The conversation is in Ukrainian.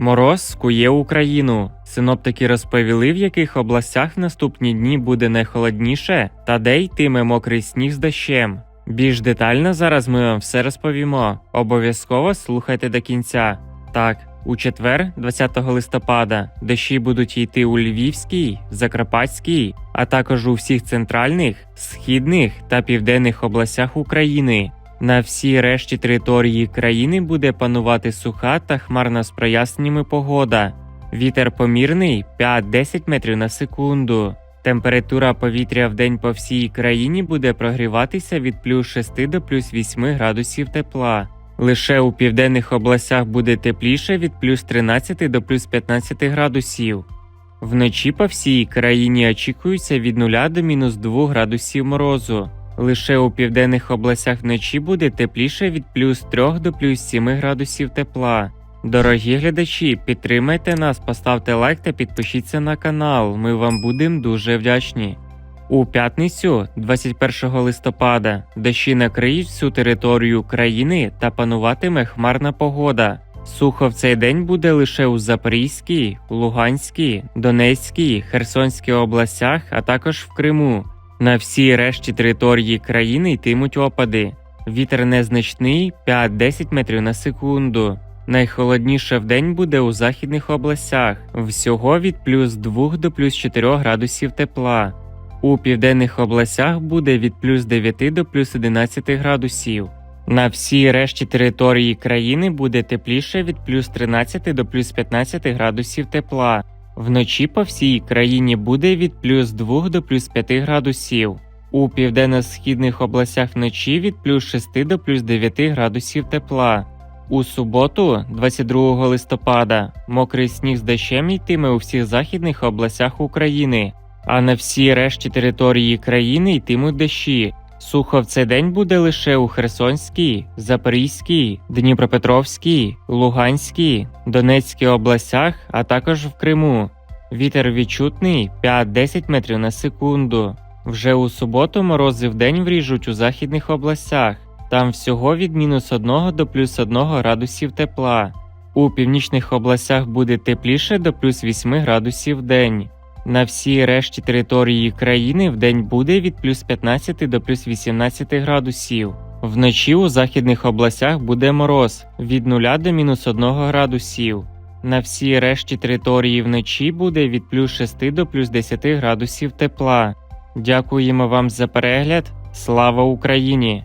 Мороз скує Україну. Синоптики розповіли, в яких областях в наступні дні буде найхолодніше, та де йтиме мокрий сніг з дощем. Більш детально зараз ми вам все розповімо. Обов'язково слухайте до кінця. Так, у четвер, 20 листопада, дощі будуть йти у Львівській, Закарпатській, а також у всіх центральних, східних та південних областях України. На всій решті території країни буде панувати суха та хмарна з проясненнями погода. Вітер помірний 5-10 метрів на секунду. Температура повітря в день по всій країні буде прогріватися від плюс 6 до плюс 8 градусів тепла. Лише у південних областях буде тепліше від плюс 13 до плюс 15 градусів. Вночі по всій країні очікується від 0 до мінус 2 градусів морозу. Лише у південних областях вночі буде тепліше від плюс 3 до плюс 7 градусів тепла. Дорогі глядачі, підтримайте нас, поставте лайк та підпишіться на канал. Ми вам будемо дуже вдячні. У п'ятницю, 21 листопада, дощі накриють всю територію країни та пануватиме хмарна погода. Сухо в цей день буде лише у Запорізькій, Луганській, Донецькій, Херсонській областях, а також в Криму. На всій решті території країни йтимуть опади. Вітер незначний 5-10 метрів на секунду. Найхолодніше в день буде у західних областях, всього від плюс 2 до плюс 4 градусів тепла. У південних областях буде від плюс 9 до плюс 11 градусів. На всій решті території країни буде тепліше від плюс 13 до плюс 15 градусів тепла. Вночі по всій країні буде від плюс 2 до плюс 5 градусів. У південно-східних областях вночі від плюс 6 до плюс 9 градусів тепла. У суботу, 22 листопада, мокрий сніг з дощем йтиме у всіх західних областях України, а на всій решті території країни йтимуть дощі. Сухо в цей день буде лише у Херсонській, Запорізькій, Дніпропетровській, Луганській, Донецькій областях, а також в Криму. Вітер відчутний 5-10 метрів на секунду. Вже у суботу морози в день вріжуть у західних областях. Там всього від мінус 1 до плюс 1 градусів тепла. У північних областях буде тепліше до плюс 8 градусів в день. На всій решті території країни в день буде від плюс 15 до плюс 18 градусів. Вночі у західних областях буде мороз від 0 до мінус 1 градусів. На всій решті території вночі буде від плюс 6 до плюс 10 градусів тепла. Дякуємо вам за перегляд. Слава Україні!